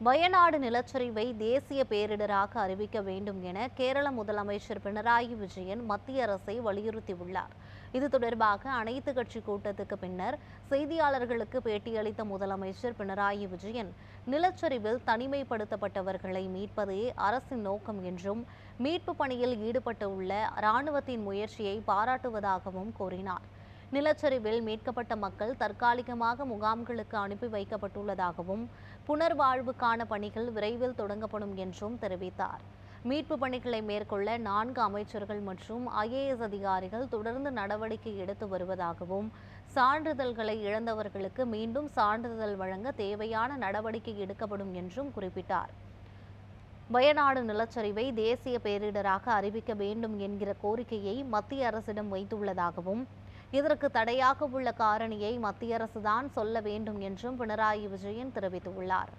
வயநாடு நிலச்சரிவை தேசிய பேரிடராக அறிவிக்க வேண்டும் என கேரள முதலமைச்சர் பினராயி விஜயன் மத்திய அரசை வலியுறுத்தியுள்ளார். இது தொடர்பாக அனைத்து கட்சி கூட்டத்துக்கு பின்னர் செய்தியாளர்களுக்கு பேட்டியளித்த முதலமைச்சர் பினராயி விஜயன் நிலச்சரிவில் தனிமைப்படுத்தப்பட்டவர்களை மீட்பதே அரசின் நோக்கம் என்றும் மீட்பு பணியில் ஈடுபட்டுள்ள இராணுவத்தின் முயற்சியை பாராட்டுவதாகவும் கூறினார். நிலச்சரிவில் மீட்கப்பட்ட மக்கள் தற்காலிகமாக முகாம்களுக்கு அனுப்பி வைக்கப்பட்டுள்ளதாகவும் புனர்வாழ்வுக்கான பணிகள் விரைவில் தொடங்கப்படும் என்றும் தெரிவித்தார். மீட்பு பணிகளை மேற்கொள்ள நான்கு அமைச்சர்கள் மற்றும் ஐஏஎஸ் அதிகாரிகள் தொடர்ந்து நடவடிக்கை எடுத்து வருவதாகவும் சான்றிதழ்களை இழந்தவர்களுக்கு மீண்டும் சான்றிதழ் வழங்க தேவையான நடவடிக்கை எடுக்கப்படும் என்றும் குறிப்பிட்டார். வயநாடு நிலச்சரிவை தேசிய பேரிடராக அறிவிக்க வேண்டும் என்கிற கோரிக்கையை மத்திய அரசிடம் வைத்துள்ளதாகவும் இதற்கு தடையாக உள்ள காரணியை மத்திய அரசுதான் சொல்ல வேண்டும் என்றும் பினராயி விஜயன் தெரிவித்துள்ளார்.